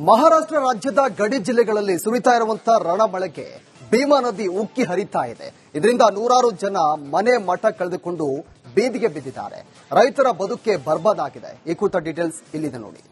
ಮಹಾರಾಷ್ಟ್ರ ರಾಜ್ಯದ ಗಡಿ ಜಿಲ್ಲೆಗಳಲ್ಲಿ ಸುರಿತಾ ಇರುವಂತಹ ರಣಮಳೆಗೆ ಭೀಮಾ ನದಿ ಉಕ್ಕಿ ಹರಿತಾ ಇದೆ. ಇದರಿಂದ ನೂರಾರು ಜನ ಮನೆ ಮಠ ಕಳೆದುಕೊಂಡು ಬೀದಿಗೆ ಬಿದ್ದಿದ್ದಾರೆ. ರೈತರ ಬದುಕೆ ಬರ್ಬಾದಾಗಿದೆ. ಈ ಕುರಿತ ಡೀಟೇಲ್ಸ್ ಇಲ್ಲಿದೆ ನೋಡಿ.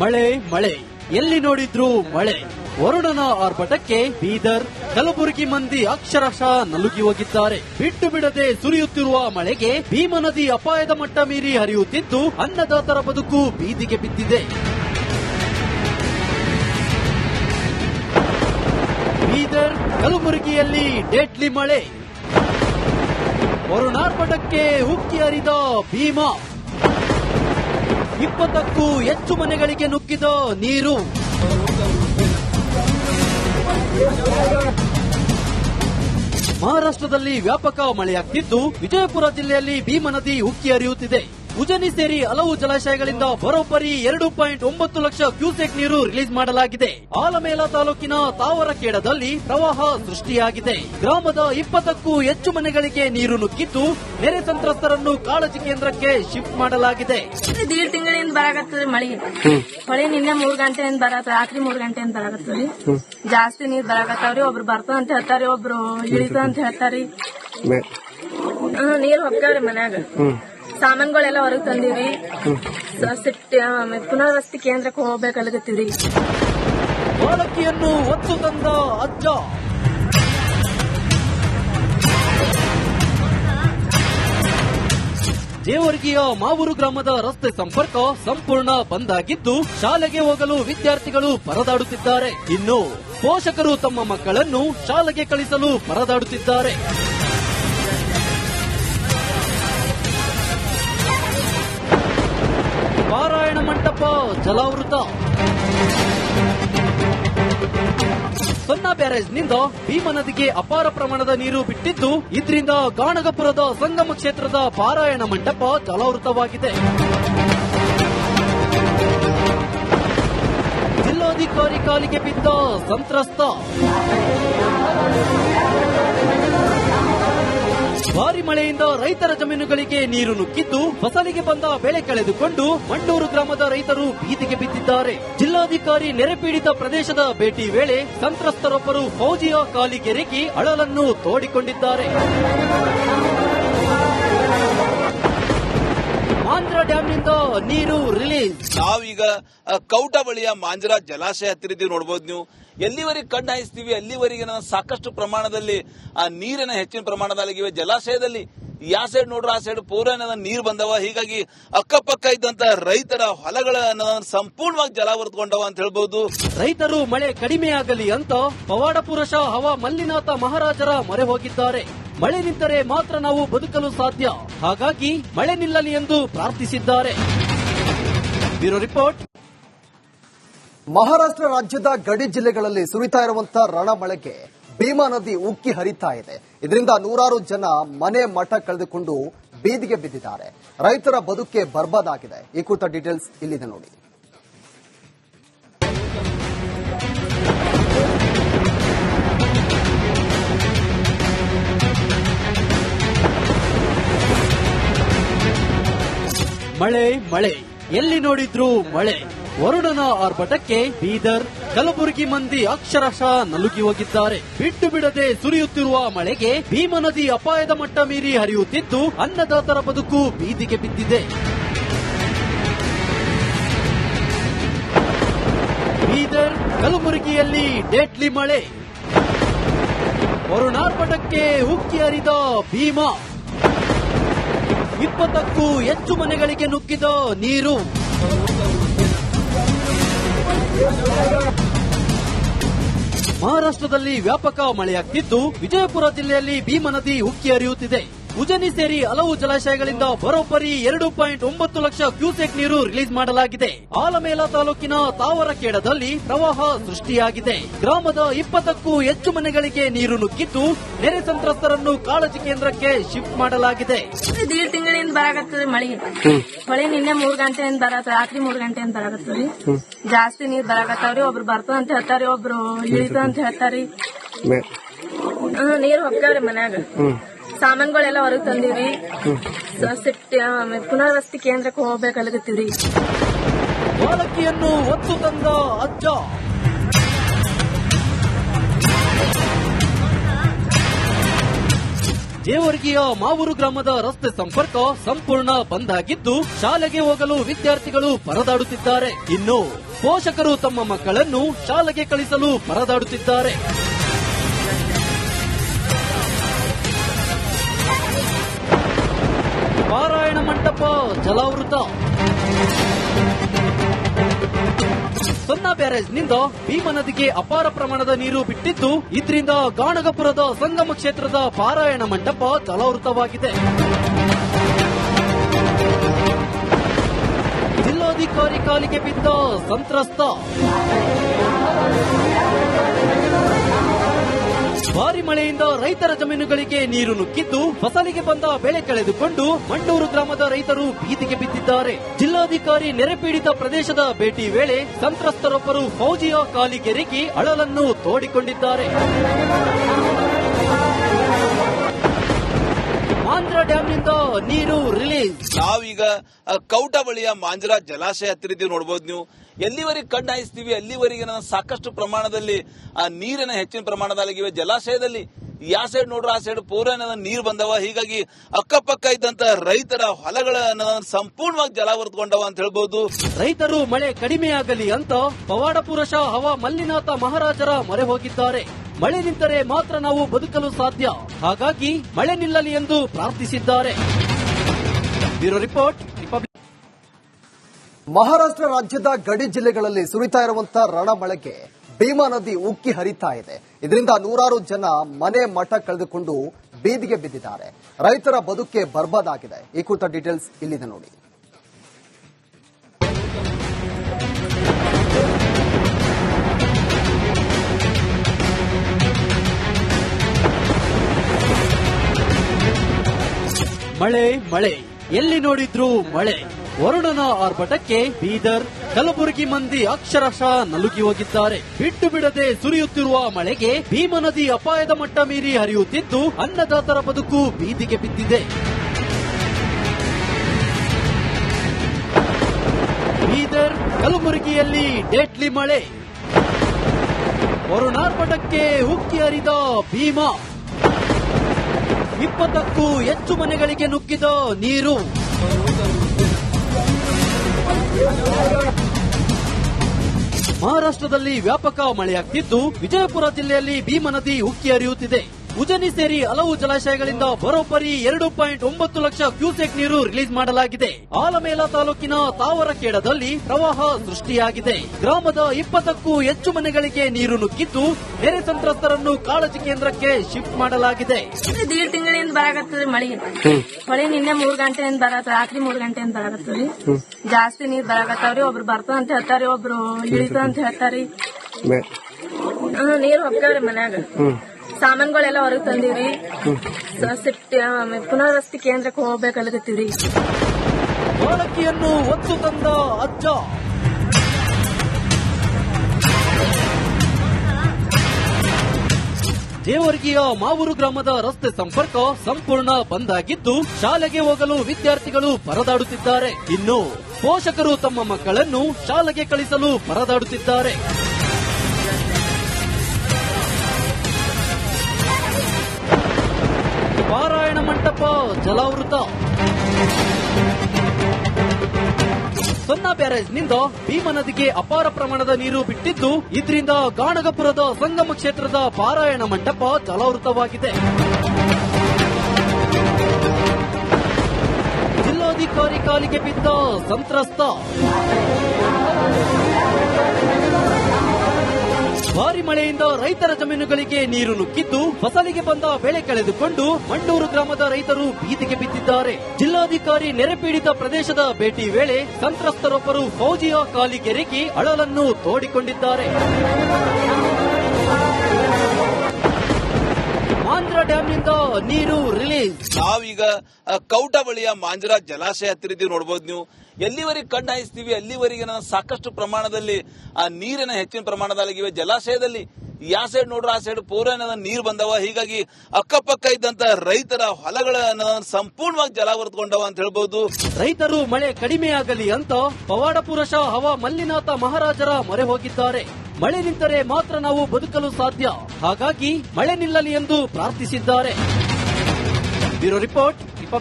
ಮಳೆ ಮಳೆ. ಎಲ್ಲಿ ನೋಡಿದ್ರು ಮಳೆ. ವರುಣನ ಆರ್ಭಟಕ್ಕೆ ಬೀದರ್, ಕಲಬುರಗಿ ಮಂದಿ ಅಕ್ಷರಶಃ ನಲುಗಿ ಹೋಗಿದ್ದಾರೆ. ಬಿಟ್ಟು ಬಿಡದೆ ಸುರಿಯುತ್ತಿರುವ ಮಳೆಗೆ ಭೀಮ ನದಿ ಅಪಾಯದ ಮಟ್ಟ ಮೀರಿ ಹರಿಯುತ್ತಿದ್ದು, ಅನ್ನದಾತರ ಬದುಕು ಬೀದಿಗೆ ಬಿದ್ದಿದೆ. ಬೀದರ್, ಕಲಬುರಗಿಯಲ್ಲಿ ಡೇಟ್ಲಿ ಮಳೆ. ವರುಣಾರ್ಭಟಕ್ಕೆ ಉಕ್ಕಿ ಹರಿದ ಭೀಮ. ಇಪ್ಪತ್ತಕ್ಕೂ ಹೆಚ್ಚು ಮನೆಗಳಿಗೆ ನುಗ್ಗಿದ ನೀರು. ಮಹಾರಾಷ್ಟ್ರದಲ್ಲಿ ವ್ಯಾಪಕ ಮಳೆಯಾಗ್ತಿದ್ದು ವಿಜಯಪುರ ಜಿಲ್ಲೆಯಲ್ಲಿ ಭೀಮ ನದಿ ಉಕ್ಕಿ ಹರಿಯುತ್ತಿದೆ. ಉಜನಿ ಸೇರಿ ಹಲವು ಜಲಾಶಯಗಳಿಂದ ಬರೋಬ್ಬರಿ ಎರಡು ಪಾಯಿಂಟ್ ಒಂಬತ್ತು ಲಕ್ಷ ಕ್ಯೂಸೆಕ್ ನೀರು ರಿಲೀಸ್ ಮಾಡಲಾಗಿದೆ. ಆಲಮೇಲ ತಾಲೂಕಿನ ತಾವರಕೇಡದಲ್ಲಿ ಪ್ರವಾಹ ಸೃಷ್ಟಿಯಾಗಿದೆ. ಗ್ರಾಮದ ಇಪ್ಪತ್ತಕ್ಕೂ ಹೆಚ್ಚು ಮನೆಗಳಿಗೆ ನೀರು ನುಗ್ಗಿದ್ದು ನೆರೆ ಸಂತ್ರಸ್ತರನ್ನು ಕಾಳಜಿ ಕೇಂದ್ರಕ್ಕೆ ಶಿಫ್ಟ್ ಮಾಡಲಾಗಿದೆ. ದೀಡ್ ತಿಂಗಳಿಂದ ಬರಾಗತ್ತದೆ ಮಳೆ ಮಳೆ ನಿನ್ನೆ ಮೂರು ಗಂಟೆಯಿಂದ ಬರತ್ತ ರಾತ್ರಿ ಮೂರು ಗಂಟೆಯಿಂದ ಬರಾಕತ್ತದ್ರಿ ಜಾಸ್ತಿ ನೀರ್ ಬರಾಗತ್ತವ್ರಿ ಒಬ್ರು ಬರ್ತದ ಅಂತ ಹೇಳ್ತಾರಿ ಒಬ್ರು ಇಳಿತ ಅಂತ ಹೇಳ್ತಾರಿ ನೀರು ನೀರ್ ಮನೆಯಾಗ. ಮನ್ಯಾಗ ಸಾಮಾನ್ಗಳೆಲ್ಲ ಹೊರಗೆ ತಂದೀವಿ. ಪುನರ್ವಸತಿ ಕೇಂದ್ರಕ್ಕೆ ಹೋಗ್ಬೇಕಲ್ಗತ್ತೀವ್ರಿ ಬಾಲಕಿಯನ್ನು ಒತ್ತು ತಂದ ಅಜ್ಜ. ದೇವರ್ಗಿಯ ಮಾವೂರು ಗ್ರಾಮದ ರಸ್ತೆ ಸಂಪರ್ಕ ಸಂಪೂರ್ಣ ಬಂದ್ ಆಗಿದ್ದು ಶಾಲೆಗೆ ಹೋಗಲು ವಿದ್ಯಾರ್ಥಿಗಳು ಪರದಾಡುತ್ತಿದ್ದಾರೆ. ಇನ್ನು ಪೋಷಕರು ತಮ್ಮ ಮಕ್ಕಳನ್ನು ಶಾಲೆಗೆ ಕಳಿಸಲು ಪರದಾಡುತ್ತಿದ್ದಾರೆ. ಪಾರಾಯಣ ಮಂಟಪ ಜಲಾವೃತ. ಸೊನ್ನ ಬ್ಯಾರೇಜ್ನಿಂದ ಭೀಮಾ ನದಿಗೆ ಅಪಾರ ಪ್ರಮಾಣದ ನೀರು ಬಿಟ್ಟಿದ್ದು, ಇದರಿಂದ ಗಾಣಗಪುರದ ಸಂಗಮ ಕ್ಷೇತ್ರದ ಪಾರಾಯಣ ಮಂಟಪ ಜಲಾವೃತವಾಗಿದೆ. ಜಿಲ್ಲಾಧಿಕಾರಿ ಕಾಲಿಗೆ ಬಿದ್ದ ಸಂತ್ರಸ್ತ. ಮಳೆಯಿಂದ ರೈತರ ಜಮೀನುಗಳಿಗೆ ನೀರು ನುಗ್ಗಿದ್ದು, ಫಸಲಿಗೆ ಬಂದ ಬೆಳೆ ಕಳೆದುಕೊಂಡು ಮಂಡೂರು ಗ್ರಾಮದ ರೈತರು ಬೀದಿಗೆ ಬಿದ್ದಿದ್ದಾರೆ. ಜಿಲ್ಲಾಧಿಕಾರಿ ನೆರೆ ಪೀಡಿತ ಪ್ರದೇಶದ ಭೇಟಿ ವೇಳೆ ಸಂತ್ರಸ್ತರೊಬ್ಬರು ಫೌಜಿಯ ಕಾಲಿಗೆರೆಗಿ ಅಳಲನ್ನು ತೋಡಿಕೊಂಡಿದ್ದಾರೆ. ನೀರು ರಿಲೀಸ್. ನಾವೀಗ ಕೌಟ ಬಳಿಯ ಮಾಂಜರ ಜಲಾಶಯ ಹತ್ತಿರದೀವಿ ನೋಡಬಹುದು ನೀವು. ಎಲ್ಲಿವರೆಗೆ ಕಣ್ಣು ಹಾಯಿಸ್ತೀವಿ ಅಲ್ಲಿವರೆಗೆ ನಾವು ಸಾಕಷ್ಟು ಪ್ರಮಾಣದಲ್ಲಿ ಆ ನೀರಿನ ಹೆಚ್ಚಿನ ಪ್ರಮಾಣದಲ್ಲಿವೆ. ಜಲಾಶಯದಲ್ಲಿ ಯಾ ಸೈಡ್ ನೋಡ್ರ ಆ ಸೈಡ್ ಪೂರ ನೀರು ಬಂದವ. ಹೀಗಾಗಿ ಅಕ್ಕಪಕ್ಕ ಇದ್ದಂತ ರೈತರ ಹೊಲಗಳ ಸಂಪೂರ್ಣವಾಗಿ ಜಲಾವೃತಗೊಂಡವ ಅಂತ ಹೇಳ್ಬಹುದು ರೈತರು ಮಳೆ ಕಡಿಮೆಯಾಗಲಿ ಅಂತ ಪವಾಡ ಪುರುಷ ಹವಾ ಮಲ್ಲಿನಾಥ ಮಹಾರಾಜರ ಮೊರೆ ಹೋಗಿದ್ದಾರೆ. ಮಳೆ ನಿಂತರೆ ಮಾತ್ರ ನಾವು ಬದುಕಲು ಸಾಧ್ಯ. ಹಾಗಾಗಿ ಮಳೆ ನಿಲ್ಲಲಿ ಎಂದು ಪ್ರಾರ್ಥಿಸಿದ್ದಾರೆ. Bureau report. ಮಹಾರಾಷ್ಟ್ರ ರಾಜ್ಯದ ಗಡಿ ಜಿಲ್ಲೆಗಳಲ್ಲಿ ಸುರಿತಾ ಇರುವಂತಹ ರಣಮಳೆಗೆ ಭೀಮಾ ನದಿ ಉಕ್ಕಿ ಹರಿತಾ ಇದೆ. ಇದರಿಂದ ನೂರಾರು ಜನ ಮನೆ ಮಠ ಕಳೆದುಕೊಂಡು ಬೀದಿಗೆ ಬಿದ್ದಿದ್ದಾರೆ. ರೈತರ ಬದುಕೆ ಬರ್ಬಾದಾಗಿದೆ. ಈ ಕುರಿತ ಡೀಟೇಲ್ಸ್ ಇಲ್ಲಿದೆ ನೋಡಿ. ಮಳೆ ಮಳೆ. ಎಲ್ಲಿ ನೋಡಿದ್ರು ಮಳೆ. ವರುಣನ ಆರ್ಭಟಕ್ಕೆ ಬೀದರ್, ಕಲಬುರಗಿ ಮಂದಿ ಅಕ್ಷರಶಃ ನಲುಗಿ ಹೋಗಿದ್ದಾರೆ. ಬಿಟ್ಟು ಬಿಡದೆ ಸುರಿಯುತ್ತಿರುವ ಮಳೆಗೆ ಭೀಮ ನದಿ ಅಪಾಯದ ಮಟ್ಟ ಮೀರಿ ಹರಿಯುತ್ತಿದ್ದು, ಅನ್ನದಾತರ ಬದುಕು ಬೀದಿಗೆ ಬಿದ್ದಿದೆ. ಬೀದರ್, ಕಲಬುರಗಿಯಲ್ಲಿ ಡೇಟ್ಲಿ ಮಳೆ. ವರುಣಾರ್ಭಟಕ್ಕೆ ಉಕ್ಕಿ ಹರಿದ ಭೀಮಾ. ಇಪ್ಪತ್ತಕ್ಕೂ ಹೆಚ್ಚು ಮನೆಗಳಿಗೆ ನುಗ್ಗಿದ ನೀರು. ಮಹಾರಾಷ್ಟ್ರದಲ್ಲಿ ವ್ಯಾಪಕ ಮಳೆಯಾಗ್ತಿದ್ದು ವಿಜಯಪುರ ಜಿಲ್ಲೆಯಲ್ಲಿ ಭೀಮನದಿ ಉಕ್ಕಿ ಹರಿಯುತ್ತಿದೆ. ಉಜನಿ ಸೇರಿ ಹಲವು ಜಲಾಶಯಗಳಿಂದ ಬರೋಬ್ಬರಿ ಎರಡು ಪಾಯಿಂಟ್ ಒಂಬತ್ತು ಲಕ್ಷ ಕ್ಯೂಸೆಕ್ ನೀರು ರಿಲೀಸ್ ಮಾಡಲಾಗಿದೆ. ಆಲಮೇಲ ತಾಲೂಕಿನ ತಾವರಕೇಡದಲ್ಲಿ ಪ್ರವಾಹ ಸೃಷ್ಟಿಯಾಗಿದೆ. ಗ್ರಾಮದ ಇಪ್ಪತ್ತಕ್ಕೂ ಹೆಚ್ಚು ಮನೆಗಳಿಗೆ ನೀರು ನುಗ್ಗಿದ್ದು ನೆರೆ ಸಂತ್ರಸ್ತರನ್ನು ಕಾಳಜಿ ಕೇಂದ್ರಕ್ಕೆ ಶಿಫ್ಟ್ ಮಾಡಲಾಗಿದೆ. ದೀಡ್ ತಿಂಗಳಿಂದ ಬರಾಗತ್ತದೆ ಮಳೆ ಮಳೆ ನಿನ್ನೆ ಮೂರ್ ಗಂಟೆಯಿಂದ ಬರತ್ತ ರಾತ್ರಿ ಮೂರ್ ಗಂಟೆಯಿಂದ ಬರಾಕತ್ತದ್ರಿ. ಜಾಸ್ತಿ ನೀರ್ ಬರಾಗತ್ತವ್ರಿ ಒಬ್ರು ಬರ್ತದ ಅಂತ ಹೇಳ್ತಾರಿ ಒಬ್ರು ಇಳಿತ ಅಂತ ಹೇಳ್ತಾರಿ ನೀರು ನೀರ್ ಹೋಗ್ತಾವ್ರಿ ಮನ್ಯಾಗ. ಸಾಮಾನ್ಗಳೆಲ್ಲ ಹೊರಗೆ ತಂದಿವಿ. ಪುನರ್ವಸತಿ ಕೇಂದ್ರಕ್ಕೆ ಹೋಗ್ಬೇಕಾಗತ್ತೀವ್ರಿ. ಬಾಲಕಿಯನ್ನು ಒತ್ತು ತಂದ ಅಜ್ಜ. ಜೇವರ್ಗಿಯ ಮಾವೂರು ಗ್ರಾಮದ ರಸ್ತೆ ಸಂಪರ್ಕ ಸಂಪೂರ್ಣ ಬಂದ್ ಆಗಿದ್ದು, ಶಾಲೆಗೆ ಹೋಗಲು ವಿದ್ಯಾರ್ಥಿಗಳು ಪರದಾಡುತ್ತಿದ್ದಾರೆ. ಇನ್ನು ಪೋಷಕರು ತಮ್ಮ ಮಕ್ಕಳನ್ನು ಶಾಲೆಗೆ ಕಳಿಸಲು ಪರದಾಡುತ್ತಿದ್ದಾರೆ. ಪಾರಾಯಣ ಮಂಟಪ ಜಲಾವೃತ. ಸೊನ್ನ ಬ್ಯಾರೇಜ್ನಿಂದ ಭೀಮಾ ನದಿಗೆ ಅಪಾರ ಪ್ರಮಾಣದ ನೀರು ಬಿಟ್ಟಿದ್ದು, ಇದರಿಂದ ಗಾಣಗಪುರದ ಸಂಗಮ ಕ್ಷೇತ್ರದ ಪಾರಾಯಣ ಮಂಟಪ ಜಲಾವೃತವಾಗಿದೆ. ಜಿಲ್ಲಾಧಿಕಾರಿ ಕಾಲಿಗೆ ಬಿದ್ದ ಸಂತ್ರಸ್ತ. ಭಾರಿ ಮಳೆಯಿಂದ ರೈತರ ಜಮೀನುಗಳಿಗೆ ನೀರು ನುಕ್ಕಿದ್ದು ಫಸಲಿಗೆ ಬಂದ ಬೆಳೆ ಕಳೆದುಕೊಂಡು ಮಂಡೂರು ಗ್ರಾಮದ ರೈತರು ಬೀದಿಗೆ ಬಿದ್ದಿದ್ದಾರೆ. ಜಿಲ್ಲಾಧಿಕಾರಿ ನೆರೆ ಪೀಡಿತ ಪ್ರದೇಶದ ಭೇಟಿ ವೇಳೆ ಸಂತ್ರಸ್ತರೊಬ್ಬರು ಫೌಜಿಯ ಕಾಲಿಗೆರಗಿ ಅಳಲನ್ನು ತೋಡಿಕೊಂಡಿದ್ದಾರೆ. ಮಾಂಜ್ರಾ ಡ್ಯಾಮ್ನಿಂದ ನೀರು ರಿಲೀಸ್. ನಾವೀಗ ಕೌಟ ಬಳಿಯ ಮಾಂಜ್ರಾ ಜಲಾಶಯ ಹತ್ತಿರ ನೋಡ್ಬೋದು ನೀವು. ಎಲ್ಲಿವರೆಗೆ ಕಣ್ಣು ಹಾಯಿಸ್ತೀವಿ ಅಲ್ಲಿವರೆಗೆ ನಾನು ಸಾಕಷ್ಟು ಪ್ರಮಾಣದಲ್ಲಿ ಆ ನೀರಿನ ಹೆಚ್ಚಿನ ಪ್ರಮಾಣದಲ್ಲಿವೆ. ಜಲಾಶಯದಲ್ಲಿ ಯಾ ಸೈಡ್ ನೋಡ್ರ, ಆ ಸೈಡ್ ಪೂರ ನೀರು ಬಂದವ. ಹೀಗಾಗಿ ಅಕ್ಕಪಕ್ಕ ಇದ್ದಂತ ರೈತರ ಹೊಲಗಳನ್ನ ಸಂಪೂರ್ಣವಾಗಿ ಜಲಾವೃತಗೊಂಡವ ಅಂತ ಹೇಳ್ಬಹುದು ರೈತರು ಮಳೆ ಕಡಿಮೆಯಾಗಲಿ ಅಂತ ಪವಾಡಪುರುಷ ಹವಾ ಮಲ್ಲಿನಾಥ ಮಹಾರಾಜರ ಮೊರೆ ಹೋಗಿದ್ದಾರೆ. ಮಳೆ ನಿಂತರೆ ಮಾತ್ರ ನಾವು ಬದುಕಲು ಸಾಧ್ಯ. ಹಾಗಾಗಿ ಮಳೆ ನಿಲ್ಲಲಿ ಎಂದು ಪ್ರಾರ್ಥಿಸಿದ್ದಾರೆ. Bureau report. ಮಹಾರಾಷ್ಟ್ರ ರಾಜ್ಯದ ಗಡಿ ಜಿಲ್ಲೆಗಳಲ್ಲಿ ಸುರಿತಾ ಇರುವಂತಹ ರಣಮಳೆಗೆ ಭೀಮಾ ನದಿ ಉಕ್ಕಿ ಹರಿತಾ ಇದೆ. ಇದರಿಂದ ನೂರಾರು ಜನ ಮನೆ ಮಠ ಕಳೆದುಕೊಂಡು ಬೀದಿಗೆ ಬಿದ್ದಿದ್ದಾರೆ. ರೈತರ ಬದುಕೆ ಬರ್ಬಾದಾಗಿದೆ. ಈ ಕುರಿತ ಡೀಟೇಲ್ಸ್ ಇಲ್ಲಿದೆ ನೋಡಿ. ಮಳೆ ಮಳೆ. ಎಲ್ಲಿ ನೋಡಿದ್ರು ಮಳೆ. ವರುಣನ ಆರ್ಭಟಕ್ಕೆ ಬೀದರ್, ಕಲಬುರಗಿ ಮಂದಿ ಅಕ್ಷರಶಃ ನಲುಗಿ ಹೋಗಿದ್ದಾರೆ. ಬಿಟ್ಟು ಬಿಡದೆ ಸುರಿಯುತ್ತಿರುವ ಮಳೆಗೆ ಭೀಮ ನದಿ ಅಪಾಯದ ಮಟ್ಟ ಮೀರಿ ಹರಿಯುತ್ತಿದ್ದು, ಅನ್ನದಾತರ ಬದುಕು ಬೀದಿಗೆ ಬಿದ್ದಿದೆ. ಬೀದರ್, ಕಲಬುರಗಿಯಲ್ಲಿ ಡೇಟ್ಲಿ ಮಳೆ. ವರುಣಾರ್ಭಟಕ್ಕೆ ಹುಕ್ಕಿ ಹರಿದ ಭೀಮ. ಇಪ್ಪತ್ತಕ್ಕೂ ಹೆಚ್ಚು ಮನೆಗಳಿಗೆ ನುಗ್ಗಿದ ನೀರು. ಮಹಾರಾಷ್ಟ್ರದಲ್ಲಿ ವ್ಯಾಪಕ ಮಳೆಯಾಗ್ತಿದ್ದು ವಿಜಯಪುರ ಜಿಲ್ಲೆಯಲ್ಲಿ ಭೀಮ ನದಿ ಉಕ್ಕಿ ಹರಿಯುತ್ತಿದೆ. ಉಜನಿ ಸೇರಿ ಹಲವು ಜಲಾಶಯಗಳಿಂದ ಬರೋಬ್ಬರಿ ಎರಡು ಪಾಯಿಂಟ್ ಒಂಬತ್ತು ಲಕ್ಷ ಕ್ಯೂಸೆಕ್ ನೀರು ರಿಲೀಸ್ ಮಾಡಲಾಗಿದೆ. ಆಲಮೇಲ ತಾಲೂಕಿನ ತಾವರಕೇಡದಲ್ಲಿ ಪ್ರವಾಹ ಸೃಷ್ಟಿಯಾಗಿದೆ. ಗ್ರಾಮದ ಇಪ್ಪತ್ತಕ್ಕೂ ಹೆಚ್ಚು ಮನೆಗಳಿಗೆ ನೀರು ನುಗ್ಗಿದ್ದು ನೆರೆ ಸಂತ್ರಸ್ತರನ್ನು ಕಾಳಜಿ ಕೇಂದ್ರಕ್ಕೆ ಶಿಫ್ಟ್ ಮಾಡಲಾಗಿದೆ. ದೀಡ್ ತಿಂಗಳಿಂದ ಬರಾಕತ್ತದ್ರಿ ಮಳೆ ಮಳೆ ನಿನ್ನೆ ಮೂರ್ ಗಂಟೆಯಿಂದ ಬರತ್ತ ರಾತ್ರಿ ಮೂರ್ ಗಂಟೆಯಿಂದ ಬರಾಕತ್ತದ್ರಿ. ಜಾಸ್ತಿ ನೀರ್ ಬರಾಕತ್ತಾವ್ರಿ ಒಬ್ರು ಬರ್ತದ ಅಂತ ಹೇಳ್ತಾರಿ ಒಬ್ರು ಇಳಿತ ಅಂತ ಹೇಳ್ತಾರಿ ನೀರು ಹಾಕ್ತಾರೆ ಹೋಗ್ತಾವ್ರಿ ಮನ್ಯಾಗ ಸಾಮಾನ್ಗಳೆಲ್ಲ ಹೊರಗೆ ತಂದಿವಿ ಪುನರ್ವಸತಿ ಕೇಂದ್ರಕ್ಕೆ ಹೋಗ್ಬೇಕಾಗತ್ತೀವ್ರಿ. ಬಾಲಕಿಯನ್ನು ಒತ್ತು ತಂದ ಅಜ್ಜ. ದೇವರ್ಗಿಯ ಮಾವೂರು ಗ್ರಾಮದ ರಸ್ತೆ ಸಂಪರ್ಕ ಸಂಪೂರ್ಣ ಬಂದ್ ಆಗಿದ್ದು ಶಾಲೆಗೆ ಹೋಗಲು ವಿದ್ಯಾರ್ಥಿಗಳು ಪರದಾಡುತ್ತಿದ್ದಾರೆ. ಇನ್ನು ಪೋಷಕರು ತಮ್ಮ ಮಕ್ಕಳನ್ನು ಶಾಲೆಗೆ ಕಳಿಸಲು ಪರದಾಡುತ್ತಿದ್ದಾರೆ. ಪಾರಾಯಣ ಜಲಾವೃತ ಜಲಾವೃತ ಸೊನ್ನ ಬ್ಯಾರೇಜ್ನಿಂದ ಭೀಮಾ ನದಿಗೆ ಅಪಾರ ಪ್ರಮಾಣದ ನೀರು ಬಿಟ್ಟಿದ್ದು, ಇದರಿಂದ ಗಾಣಗಪುರದ ಸಂಗಮ ಕ್ಷೇತ್ರದ ಪಾರಾಯಣ ಮಂಟಪ ಜಲಾವೃತವಾಗಿದೆ ಜಿಲ್ಲಾಧಿಕಾರಿ ಕಾಲಿಗೆ ಬಿದ್ದ ಸಂತ್ರಸ್ತ. ಭಾರಿ ಮಳೆಯಿಂದ ರೈತರ ಜಮೀನುಗಳಿಗೆ ನೀರು ನುಗ್ಗಿದ್ದು, ಫಸಲಿಗೆ ಬಂದ ಬೆಳೆ ಕಳೆದುಕೊಂಡು ಮಂಡೂರು ಗ್ರಾಮದ ರೈತರು ಬೀದಿಗೆ ಬಿದ್ದಿದ್ದಾರೆ. ಜಿಲ್ಲಾಧಿಕಾರಿ ನೆರೆಪೀಡಿತ ಪ್ರದೇಶದ ಭೇಟಿ ವೇಳೆ ಸಂತ್ರಸ್ತರೊಬ್ಬರು ಫೌಜಿಯ ಕಾಲಿಗೆರಗಿ ಅಳಲನ್ನು ತೋಡಿಕೊಂಡಿದ್ದಾರೆ. ಮಾಂದ್ರ ಡ್ಯಾಂನಿಂದ ನೀರು ರಿಲೀಸ್. ನಾವೀಗ ಕೌಟ ಬಳಿಯ ಮಾಂಜರಾ ಜಲಾಶಯ ಹತ್ತಿರ ನೋಡಬಹುದು ನೀವು. ಎಲ್ಲಿವರೆಗೆ ಕಣ್ಣು ಹಾಯಿಸ್ತೀವಿ, ಅಲ್ಲಿವರೆಗೆ ಸಾಕಷ್ಟು ಪ್ರಮಾಣದಲ್ಲಿ, ಆ, ನೀರಿನ ಹೆಚ್ಚಿನ ಪ್ರಮಾಣದಲ್ಲಿ ಜಲಾಶಯದಲ್ಲಿ. ಯಾ ಸೈಡ್ ನೋಡ್ರ, ಆ ಸೈಡ್ ಪೂರ ನೀರು ಬಂದವ. ಹೀಗಾಗಿ ಅಕ್ಕಪಕ್ಕ ಇದ್ದಂತ ರೈತರ ಹೊಲಗಳ ಸಂಪೂರ್ಣವಾಗಿ ಜಲಾವೃತಗೊಂಡವ ಅಂತ ಹೇಳ್ಬಹುದು ರೈತರು ಮಳೆ ಕಡಿಮೆಯಾಗಲಿ ಅಂತ ಪವಾಡಪುರುಷ ಹವಾ ಮಲ್ಲಿನಾಥ ಮಹಾರಾಜರ ಮೊರೆ ಹೋಗಿದ್ದಾರೆ. ಮಳೆ ನಿಂತರೆ ಮಾತ್ರ ನಾವು ಬದುಕಲು ಸಾಧ್ಯ. ಹಾಗಾಗಿ ಮಳೆ ನಿಲ್ಲಲಿ ಎಂದು ಪ್ರಾರ್ಥಿಸಿದ್ದಾರೆ. Bureau report.